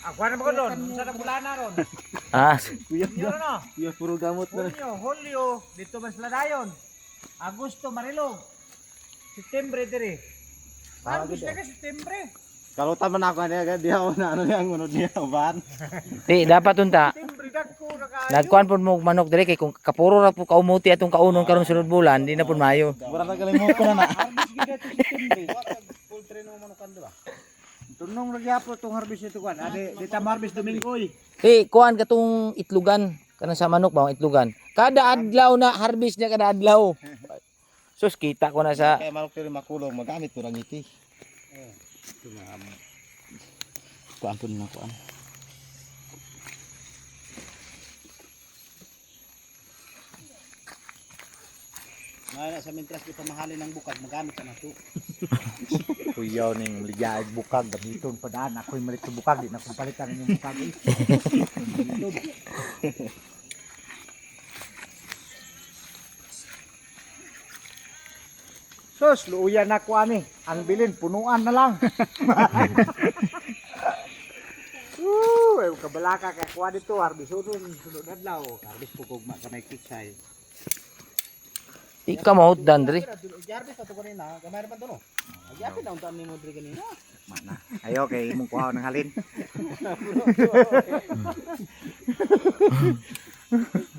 Ako na ba ko doon? Sa nagulana ron. Ah, Kuya, ano? kuya puro gamot na. Hulyo, Hulyo, dito mas ladayon. Agosto, Marilog. September, dire. Ah, Agos ganda. na ka, September. Kalutan man ako niya di ako na ano niya ang unod niya ban. di dapat unta. Na. Nagkuan po mo manok dire kay kung kapuro ra po kaumuti atong kaunon karon sunod bulan, di na po mayo. Mura na kalimot ko na na. Harvest gid ito September. Full train mo manukan diba? Tunong lagi apo tong harvest ito kan. Ade, di ta harvest Domingo eh. Di kuan katong itlugan kanang sa manok ba itlugan. Kada adlaw na harvest niya kada adlaw. Sus kita ko na sa Kaya manok pero makulong magamit ko lang iti. Kuan po na kuan. Ngayon sa mintras di pamahalin ng bukag, magamit ka na to. Kuyaw ning ligaig bukag gamiton pa daan ako malit sa bukag di na kong palitan yung bukag eh. Luuyan na ko ani. Ang bilin, punuan na lang. Woo, ay kabalaka ka kuha dito, harvest sunod, sunod adlaw. Harvest pugugma ka may kitsay. di ka mahutdan dire. Harvest ato kanina, gamay pa to no. Gyapit na untaan ni mo diri kanina. Mana. Ayo kay imong kuha ng halin.